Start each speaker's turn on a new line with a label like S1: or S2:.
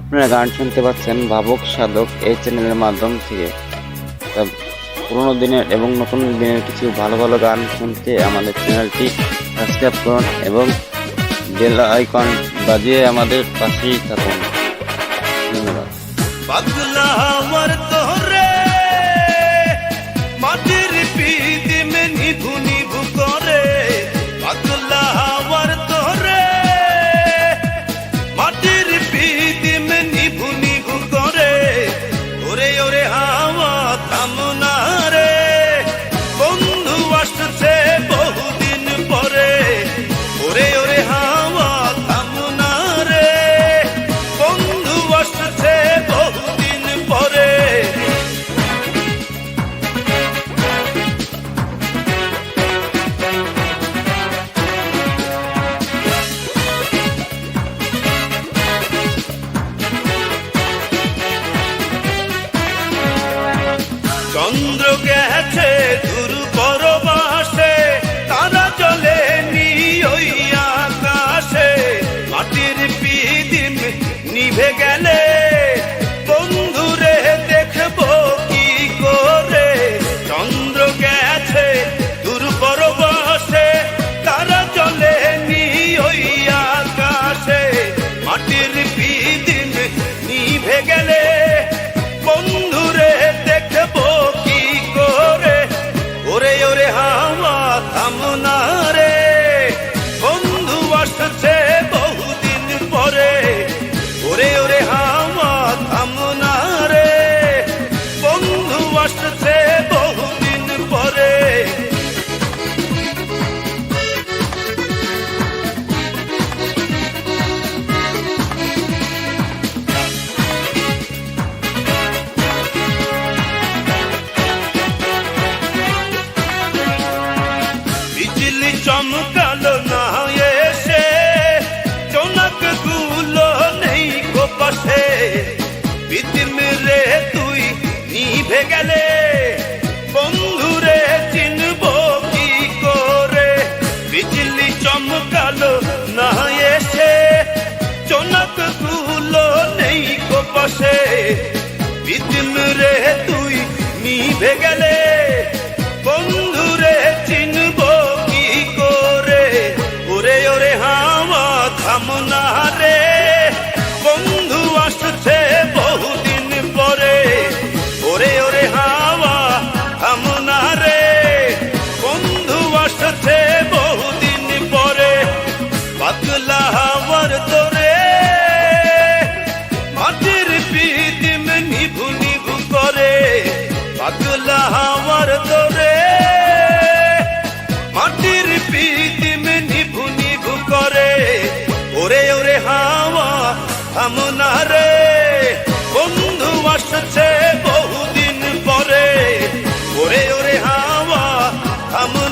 S1: আপনারা গান শুনতে পাচ্ছেন ভাবক সাধক এই চ্যানেলের মাধ্যম থেকে। পুরোনো দিনের এবং নতুন দিনের কিছু ভালো ভালো গান শুনতে আমাদের চ্যানেলটি সাবস্ক্রাইব করুন এবং বেল আইকন বাজিয়ে আমাদের পাশেই থাকুন। ধন্যবাদ।
S2: মাটির চন্দ্র গেছে দূর চমকালো না এসে, চনকগুলো নেই গো বিদিম রে, তুই নিভে গেলে, বন্ধুরে চিনব কি করে? বিজলি চমকালো না এসে, চনকগুলো নেই গো বিদিম রে, তুই নিভে গেলে থামনা রে বন্ধু আসছে বহুদিন পরে। ওরে ওরে হাওয়া থামনা